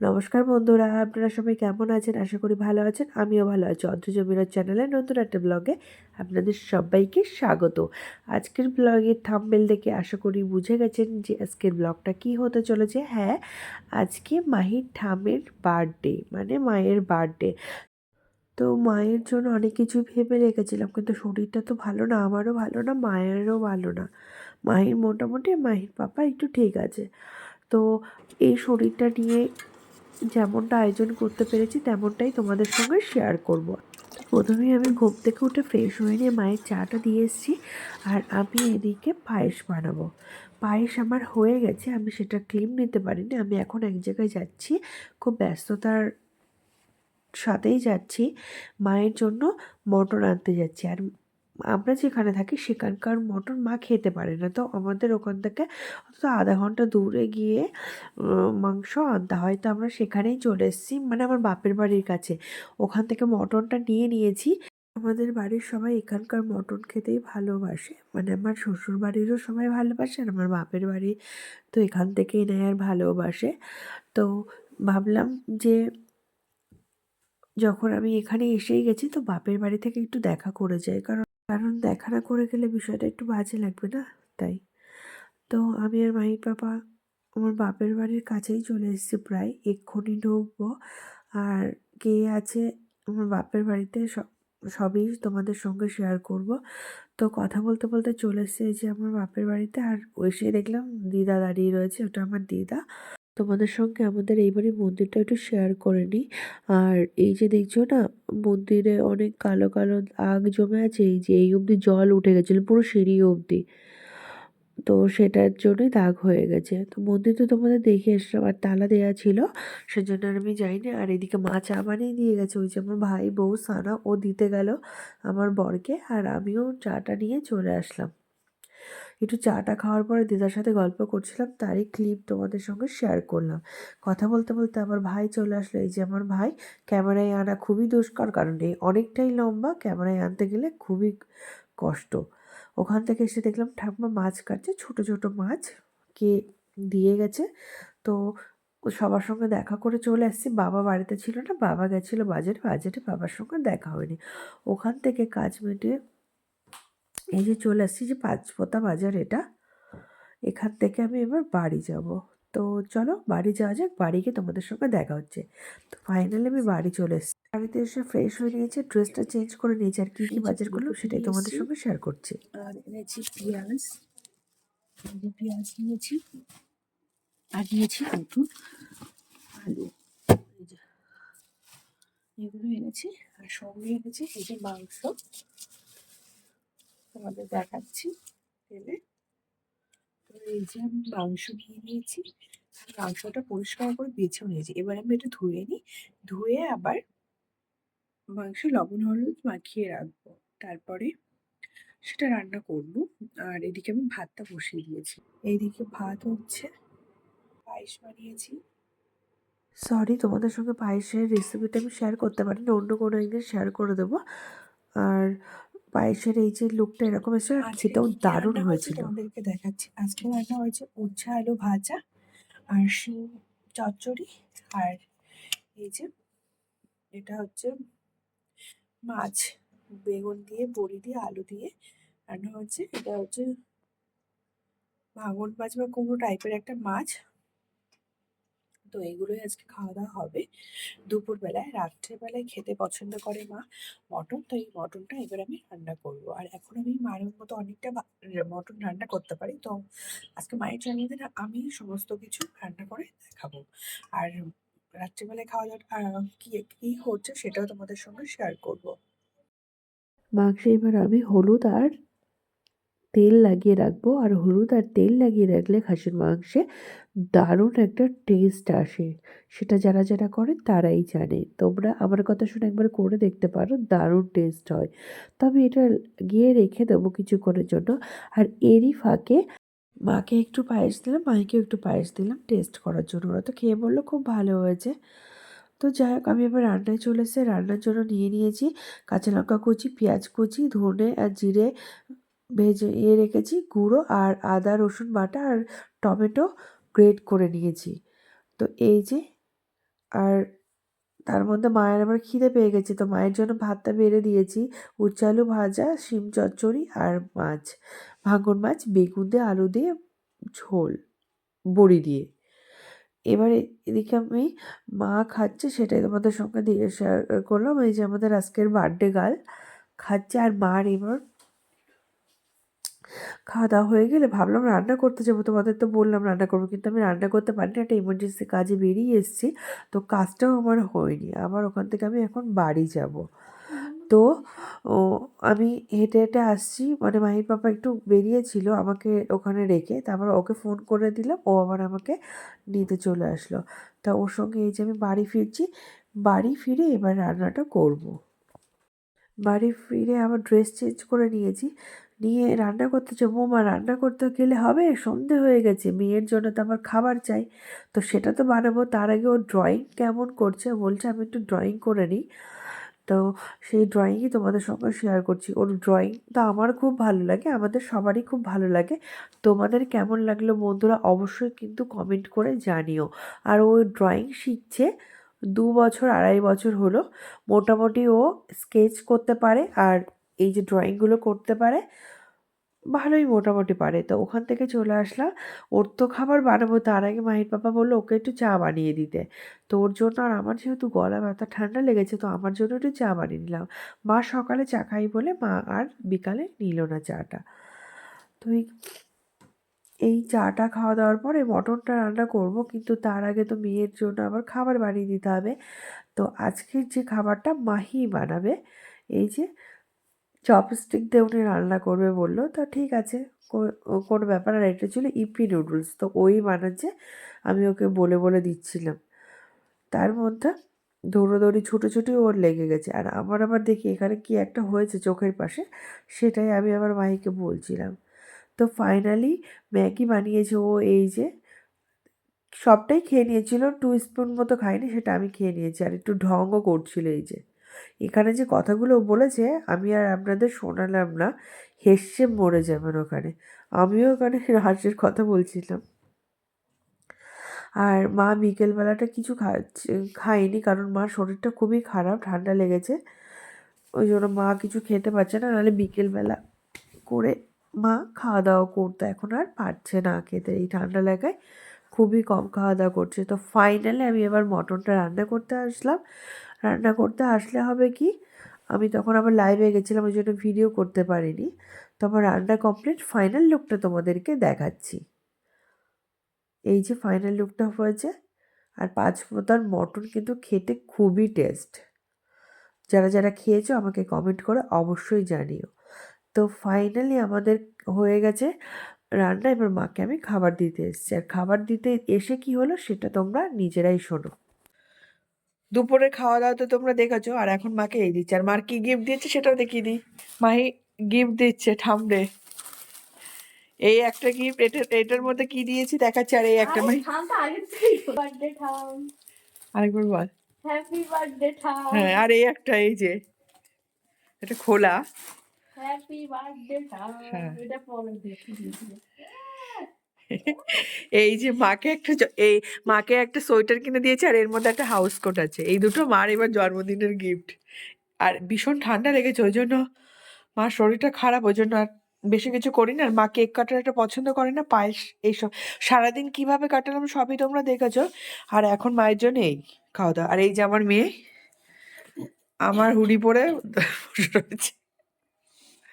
নমস্কার বন্ধুরা, আপনারা সবাই কেমন আছেন? আশা করি ভালো আছেন, আমিও ভালো আছি। অদ্ভুত মিরর চ্যানেলে নতুন একটা ব্লগে আপনাদের সবাইকে স্বাগত। আজকের ব্লগের থাম্বেল দেখে আশা করি বুঝে গেছেন যে আজকের ব্লগটা কি হতে চলেছে। হ্যাঁ আজকে মাহির ঠামের বার্থডে মানে মায়ের বার্থডে তো মায়ের জন্য অনেক কিছু ভেবে রেখেছিলাম, কিন্তু শরীরটা তো ভালো না, আমারও ভালো না, মায়েরও ভালো না। মাহির মোটামুটি, মাহির পাপা একটু ঠিক আছে। তো এই শরীরটা নিয়ে যেমনটা আয়োজন করতে পেরেছি, তেমনটাই তোমাদের সঙ্গে শেয়ার করব। প্রথমেই আমি ঘুম থেকে উঠে ফ্রেশ হয়ে নিয়ে মায়ের চাটা দিয়ে এসেছি আর আমি এদিকে পায়েস বানাবো পায়েস আমার হয়ে গেছে, আমি সেটা ক্লিম নিতে পারিনি, আমি এখন এক জায়গায় যাচ্ছি, খুব ব্যস্ততার সাথেই যাচ্ছি, মায়ের জন্য মটন আনতে যাচ্ছি আর আমরা যেখানে থাকি সেখানকার মটন মা খেতে পারে না। তো আমাদের ওখান থেকে অন্তত আধা ঘণ্টা দূরে গিয়ে মাংস আনতে হয়। তো আমরা সেখানেই চলে এসেছি। মানে আমার বাপের বাড়ির কাছে। ওখান থেকে মটনটা নিয়ে নিয়েছি। আমাদের বাড়ির সবাই এখানকার মটন খেতেই ভালোবাসে। মানে আমার শ্বশুর বাড়িরও সবাই ভালোবাসে আর আমার বাপের বাড়ি তো এখান থেকেই নেয় আর ভালোবাসে। তো ভাবলাম যে, যখন আমি এখানে এসেই গেছি তো বাপের বাড়ি থেকে একটু দেখা করে যাই। কারণ কারণ দেখা না করে গেলে বিষয়টা একটু বাজে লাগবে না? তাই। তো আমি আর মাহির পাপা আমার বাপের বাড়ির কাছেই চলে এসেছি প্রায়, এক্ষুনি ঢুকবো। আর কে আছে আমার বাপের বাড়িতে সব সবই তোমাদের সঙ্গে শেয়ার করব। তো কথা বলতে বলতে চলে এসেছে যে আমার বাপের বাড়িতে, আর এসে দেখলাম দিদা দাঁড়িয়ে রয়েছে, ওটা আমার দিদা। তোমাদের সঙ্গে আমাদের এইবারই মন্দিরটা একটু শেয়ার করে নিই। আর এই যে দেখছ না, মন্দিরে অনেক কালো কালো দাগ জমে আছে, এই যে এই অবধি জল উঠে গেছিল, পুরো সিঁড়ি অবধি। তো সেটার জন্যই দাগ হয়ে গেছে। তো মন্দির তো তোমাদের দেখে এসলাম আর তালা দেওয়া ছিল, সেজন্য আর আমি যাইনি। আর এদিকে মা চা বানিয়ে দিয়ে গেছে, ওই যে আমার ভাই, বউ, সানা, ও দিতে গেল আমার বরকে, আর আমিও চাটা নিয়ে চলে আসলাম। একটু চাটা খাওয়ার পরে দিদার সাথে গল্প করছিলাম, তারই ক্লিপ তোমাদের সঙ্গে শেয়ার করলাম। কথা বলতে বলতে আমার ভাই চলে আসলো। এই যে আমার ভাই, ক্যামেরায় আনা খুবই দুষ্কর, কারণ এই অনেকটাই লম্বা, ক্যামেরায় আনতে গেলে খুবই কষ্ট। ওখান থেকে এসে দেখলাম ঠাকুমা মাছ কাটছে, ছোট ছোট মাছ কে দিয়ে গেছে। তো সবার সঙ্গে দেখা করে চলে আসছি। বাবা বাড়িতে ছিল না, বাবা গেছিল বাজারে বাজারে বাবার সঙ্গে দেখা হয়নি। ওখান থেকে কাজ মিটিয়ে এই যে চলে আসছি যে পাঁচপোতা বাজার এটা এখান থেকে আমি এবার বাড়ি যাব। তো চলো বাড়ি যাওয়া যাক বাড়ি গিয়ে তোমাদের সঙ্গে দেখা হচ্ছে। তো ফাইনালি আমি বাড়ি চলে এসেছি। বাড়িতে এসে ফ্রেশ হয়ে নিয়েছি ড্রেসটা চেঞ্জ করে নিয়েছি আর কী কী বাজার করল সেটাই তোমাদের সঙ্গে শেয়ার করছি। আর এনেছি পেঁয়াজ পেঁয়াজ নিয়েছি আর নিয়েছি আলু এগুলো এনেছি আর সঙ্গে এনেছি এই যে মাংস তোমাদের দেখাচ্ছি তেলে। তো এই যে আমি মাংস নিয়ে নিয়েছি মাংসটা পরিষ্কার করে বেছেও নিয়েছি। এবার আমি এটা ধুয়ে নিই। ধুয়ে আবার মাংস লবণ, হলুদ মাখিয়ে রাখব। তারপরে সেটা রান্না করব। আর এদিকে আমি ভাতটা বসিয়ে দিয়েছি। এইদিকে ভাত হচ্ছে পায়েস বানিয়েছি। সরি তোমাদের সঙ্গে পায়েসের রেসিপিটা আমি শেয়ার করতে পারি না অন্য কোনো একদিন শেয়ার করে দেবো। আর পায়েসের এই যে লুকটা এরকম এসে আর খেতেও দারুণ হয়েছে হয়েছিল। তোমাদেরকে দেখাচ্ছি। আজকে রান্না হয়েছে উচ্ছে আলু ভাজা আর শিম চচ্চড়ি আর এই যে এটা হচ্ছে মাছ বেগুন দিয়ে বড়ি দিয়ে আলু দিয়ে রান্না হচ্ছে। এটা হচ্ছে ভাঙন মাছ বা কোনো টাইপের একটা মাছ। তো এগুলোই আজকে খাওয়া দাওয়া হবে। দুপুরবেলায়, রাত্রেবেলায় খেতে পছন্দ করে মা মটন তো এই মটনটা এবার আমি রান্না করব। আর এখন আমি মায়ের মতো অনেকটা মটন রান্না করতে পারি। তো আজকে মায়ের জন্মদিন, আমি সমস্ত কিছু রান্না করে দেখাবো। আর রাত্রিবেলায় খাওয়া দাওয়া কি কি হচ্ছে সেটাও তোমাদের সঙ্গে শেয়ার করব। মাংসে এবার আমি হলুদ আর তেল লাগিয়ে রাখব আর হলুদ আর তেল লাগিয়ে রাখলে খাসির মাংসে দারুণ একটা টেস্ট আসে। সেটা যারা যারা করে তারাই জানে। তোমরা আমার কথা শুনে একবার করে দেখতে পারো, দারুণ টেস্ট হয়। তবে এটা গিয়ে রেখে দেবো কিছুক্ষণের জন্য। আর এরই ফাঁকে মাকে একটু পায়েস দিলাম মাইকেও একটু পায়েস দিলাম টেস্ট করার জন্য। ওরা তো খেয়ে বলল খুব ভালো হয়েছে। তো যাই হোক, আমি এবার রান্নায় চলে এসে রান্নার জন্য নিয়ে নিয়েছি কাঁচা লঙ্কা কুচি, পেঁয়াজ কুচি, ধনে আর জিরে ভেজে ইয়ে রেখেছি, গুঁড়ো আর আদা, রসুন বাটা আর টমেটো গ্রেট করে নিয়েছি। তো এই যে, আর তার মধ্যে মায়ের আবার খিদে পেয়ে গেছে, তো মায়ের জন্য ভাতটা বেড়ে দিয়েছি। উচ্ছে আলু ভাজা, শিম চচ্চড়ি আর মাছ, ভাঙন মাছ, বেগুন দিয়ে, আলু দিয়ে, ঝোল, বড়ি দিয়ে। এবারে এদিকে আমি মা খাচ্ছে সেটাই তোমাদের সঙ্গে দিয়ে শেয়ার করলাম। এই যে আমাদের আজকের বার্থডে গাল খাচ্ছে আর মার এবার খাওয়া দাওয়া হয়ে গেলে ভাবলাম রান্না করতে যাব। তোমাদের তো বললাম রান্না করব কিন্তু আমি রান্না করতে পারিনি। একটা ইমার্জেন্সি কাজে বেরিয়ে এসেছি তো কাজটাও আমার হয়নি। আবার ওখান থেকে আমি এখন বাড়ি যাব। তো ও আমি হেঁটে হেঁটে আসছি মানে মাহির পাপা একটু বেরিয়েছিল আমাকে ওখানে রেখে তারপর ওকে ফোন করে দিলাম ও আবার আমাকে নিতে চলে আসলো। তা ওর সঙ্গে এই যে আমি বাড়ি ফিরছি বাড়ি ফিরে এবার রান্নাটা করব। বাড়ি ফিরে আবার ড্রেস চেঞ্জ করে নিয়েছি নিয়ে রান্না করতে যাব মা রান্না করতে গেলে হবে? সন্ধে হয়ে গেছে, মেয়ের জন্য তো আমার খাবার চাই। তো সেটা তো বানাবো, তার আগে ও ড্রয়িং কেমন করছে বলছে, আমি একটু ড্রয়িং করে নিই। তো সেই ড্রয়িংই তোমাদের সঙ্গে শেয়ার করছি। ওর ড্রয়িং তো আমার খুব ভালো লাগে, আমাদের সবারই খুব ভালো লাগে। তোমাদের কেমন লাগল বন্ধুরা অবশ্যই কিন্তু কমেন্ট করে জানিও। আর ও ড্রয়িং শিখছে দু বছর, আড়াই বছর হলো। মোটামুটি ও স্কেচ করতে পারে আর এই যে ড্রয়িংগুলো করতে পারে, ভালোই মোটামুটি পারে। তো ওখান থেকে চলে আসলাম। ওর তো খাবার বানাবো, তার আগে মাহির পাপা বলল, ওকে একটু চা বানিয়ে দিতে। তো ওর জন্য আর আমার যেহেতু গলা ব্যথা, ঠান্ডা লেগেছে, তো আমার জন্য একটু চা বানিয়ে নিলাম। মা সকালে চা খাই বলে মা আর বিকালে নিল না চাটা। তো এই এই চাটা খাওয়া দাওয়ার পরে মটনটা রান্না করব, কিন্তু তার আগে তো মেয়ের জন্য আবার খাবার বানিয়ে দিতে হবে। তো আজকের যে খাবারটা মাহি বানাবে, এই যে চপস্টিক দিয়ে উনি রান্না করবে বলল, তো ঠিক আছে। কোনো ব্যাপার আর এটা ছিল ইপি নুডলস তো ওই বানাচ্ছে, আমি ওকে বলে বলে দিচ্ছিলাম। তার মধ্যে দৌড়োদৌড়ি ছুটোছুটি ওর লেগে গেছে। আর আমার আবার দেখি এখানে কি একটা হয়েছে চোখের পাশে, সেটাই আমি আমার মাহিকে বলছিলাম। তো ফাইনালি ম্যাগি বানিয়েছে ও এই যে, সবটাই খেয়ে নিয়েছিল টু স্পুন মতো খাইনি সেটা আমি খেয়ে নিয়েছি। আর একটু ঢংও করছিল এই যে। এখানে যে কথাগুলো বলেছে, আমি আর আপনাদের শোনালাম না। হেসে মরে যাবেন ওখানে। আমিও ওখানে হাসির কথা বলছিলাম। আর মা বিকেলবেলাটা কিছু খায়নি কারণ মার শরীরটা খুবই খারাপ, ঠান্ডা লেগেছে। ওই জন্য মা কিছু খেতে পারছে না, নাহলে বিকেলবেলা করে মা খাওয়া দাওয়া করতো। এখন আর পারছে না খেতে। এই ঠান্ডা লাগায় খুবই কম খাওয়া দাওয়া করছে। তো ফাইনালি আমি এবার মটনটা রান্না করতে আসলাম। রান্না করতে আসলে হবে কি? আমি তখন আবার লাইভে গেছিলাম, ওই জন্য ভিডিও করতে পারিনি। তো আমার রান্না কমপ্লিট ফাইনাল লুকটা তোমাদেরকে দেখাচ্ছি। এই যে ফাইনাল লুকটা হয়েছে, আর পাঁচ মোতার মটন কিন্তু খেতে খুবই টেস্ট যারা যারা খেয়েছো আমাকে কমেন্ট করে অবশ্যই জানিও। তো ফাইনালি আমাদের হয়ে গেছে রান্না, এবার মাকে আমি খাবার দিতে এসেছি। আর খাবার দিতে এসে কি হলো সেটা তোমরা নিজেরাই শোনো। দুপুরে খাওয়া দাওয়া তো তোমরা দেখেছ আর এখন মাকে এই দিচ্ছে। আর মার কি গিফট দিচ্ছে সেটাও দেখিয়ে দিই। মাহি গিফট দিচ্ছে ঠামড়ে এই একটা গিফট এটা এটার মধ্যে কি দিয়েছি দেখাচ্ছে আর এই একটা মাহি আরেকবার বল। হ্যাপি বার্থডে থাম। হ্যাঁ আর এই একটা এই যে এটা খোলা। হ্যাপি বার্থডে হ্যাঁ। এটা পরে দেখি এই যে মাকে একটা এই মাকে একটা সোয়েটার কিনে দিয়েছে আর এর মধ্যে একটা হাউস কোট আছে। এই দুটো মার এবার জন্মদিনের গিফট আর ভীষণ ঠান্ডা লেগেছে, ওই জন্য মার শরীরটা খারাপ, ওই জন্য আর বেশি কিছু করি না আর মা কেক কাটারটা পছন্দ করে না, পায়েস, এইসব। সারাদিন কীভাবে কাটালাম সবই তোমরা দেখেছ। আর এখন মায়ের জন্য এই খাওয়া দাওয়া আর এই যে আমার মেয়ে, আমার হুডি পরে রয়েছে।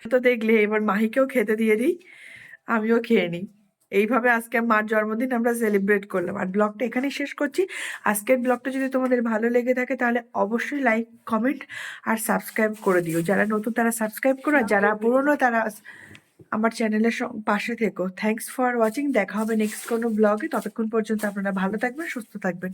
তো দেখলে এবার মাহিকেও খেতে দিয়ে দিই, আমিও খেয়ে নিই। এইভাবে আজকে মার জন্মদিন আমরা সেলিব্রেট করলাম। আর ব্লগটা এখানেই শেষ করছি। আজকের ব্লগটা যদি তোমাদের ভালো লেগে থাকে তাহলে অবশ্যই লাইক কমেন্ট আর সাবস্ক্রাইব করে দিও। যারা নতুন তারা সাবস্ক্রাইব করো। আর যারা পুরনো তারা আমার চ্যানেলের পাশে থেকো। থ্যাংকস ফর ওয়াচিং দেখা হবে নেক্সট কোনো ব্লগে ততক্ষণ পর্যন্ত আপনারা ভালো থাকবেন সুস্থ থাকবেন।